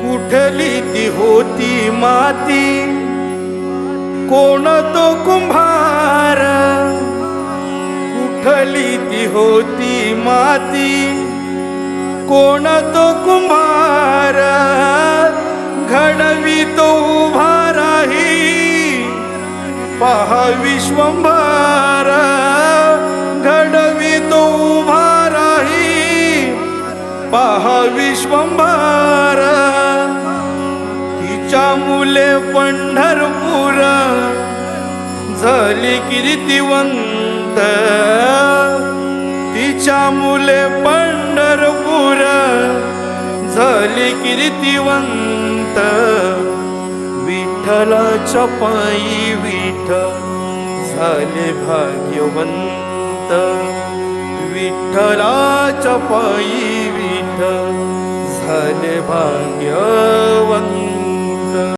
कुठली ती होती माती? कोण तो कुंभार? कुठली ती होती माती? कोण तो कुंभार? घडवी तो उभा राही पहा विश्वंभार. घडवी तो उभा राही पहा विश्वंभार. तिच्या मुले पंढरपूर झाली कीर्तिवंत. तिच्या मुले पंढरपूर झाली कीर्तिवंत. विठ्ठलाच्या पायी विठ झाले भाग्यवंत. विठ्ठलाच्या पायी विठ झाले भाग्य